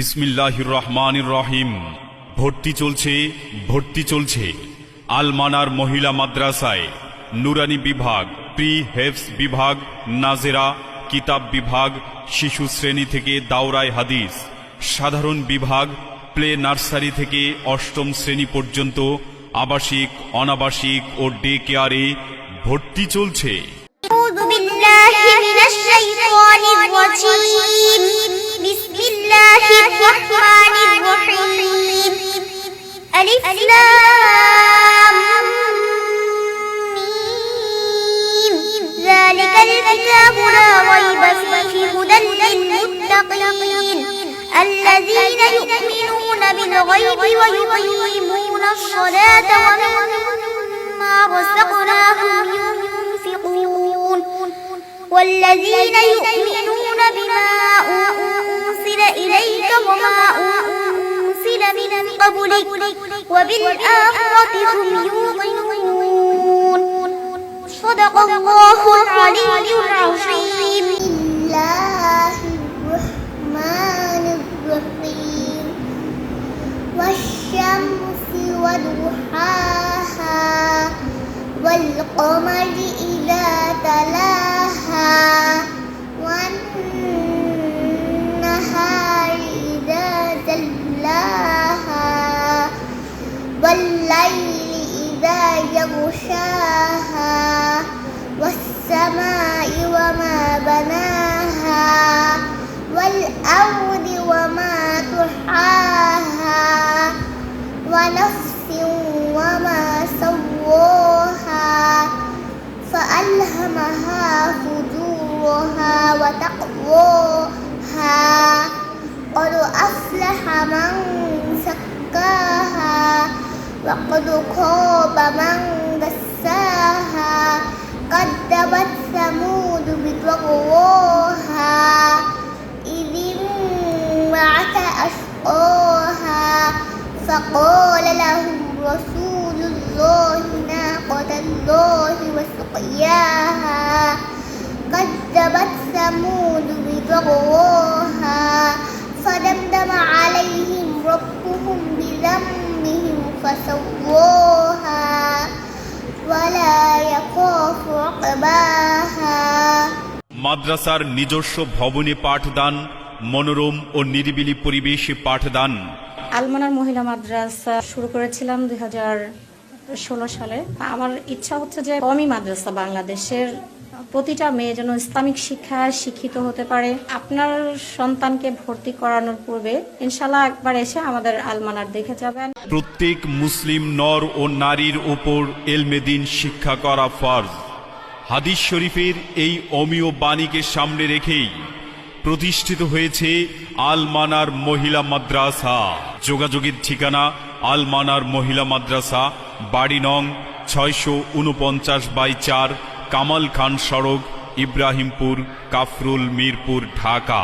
বিসমিল্লাহির রহমানির রহিম। ভর্তি চলছে ভর্তি চলছে। আলমানার মহিলা মাদ্রাসায় নুরানি বিভাগ প্রি হেফস বিভাগ, নাজেরা, কিতাব বিভাগ, শিশু শ্রেণি থেকে দাওরায় হাদিস। সাধারণ বিভাগ, প্লে নার্সারি থেকে অষ্টম শ্রেণি পর্যন্ত আবাসিক, অনাবাসিক ও ডে কেয়ারে ভর্তি চলছে। يؤمنون بالغيب ويقيمون الصلاة ومما رزقناهم ينفقون. والذين يؤمنون بما أنزل إليك وما أنزل من قبلك وبالآخرة هم يوقنون. صدق الله العظيم. وضحاها والقمر إذا وقد خاب من دساها كذبت ثمود بطغواها إذ انبعث أشقاها فقال لهم رسول الله ناقة الله وسقياها كذبت ثمود بطغواها بذنبهم فسواها ولا يخاف عقباها মাদ্রাসার নিজস্ব ভবনে পাঠদান মনোরম ও নিরিবিলি পরিবেশে পাঠদান আলমানার মহিলা মাদ্রাসা শুরু করেছিলাম দুই ষোলো সালে আমার ইচ্ছা হচ্ছে যে কমই মাদ্রাসা বাংলাদেশের প্রতিটা মেয়ে যেন ইসলামিক শিক্ষায় শিক্ষিত হতে পারে। আপনার সন্তানকে ভর্তি করানোর পূর্বে ইনশাল্লাহ একবার এসে আমাদের আলমানার দেখে যাবেন। প্রত্যেক মুসলিম নর ও নারীর ওপর এলমেদিন শিক্ষা করা ফরজ। হাদিস শরীফের এই অমীয় বাণীকে সামনে রেখেই প্রতিষ্ঠিত হয়েছে আলমানার মহিলা মাদ্রাসা। যোগাযোগের ঠিকানা আলমানার মহিলা মাদ্রাসা, বাড়ি নং ছয়শো উনপঞ্চাশ বাই চার কামাল খান সড়ক ইব্রাহিমপুর কাফরুল মিরপুর ঢাকা।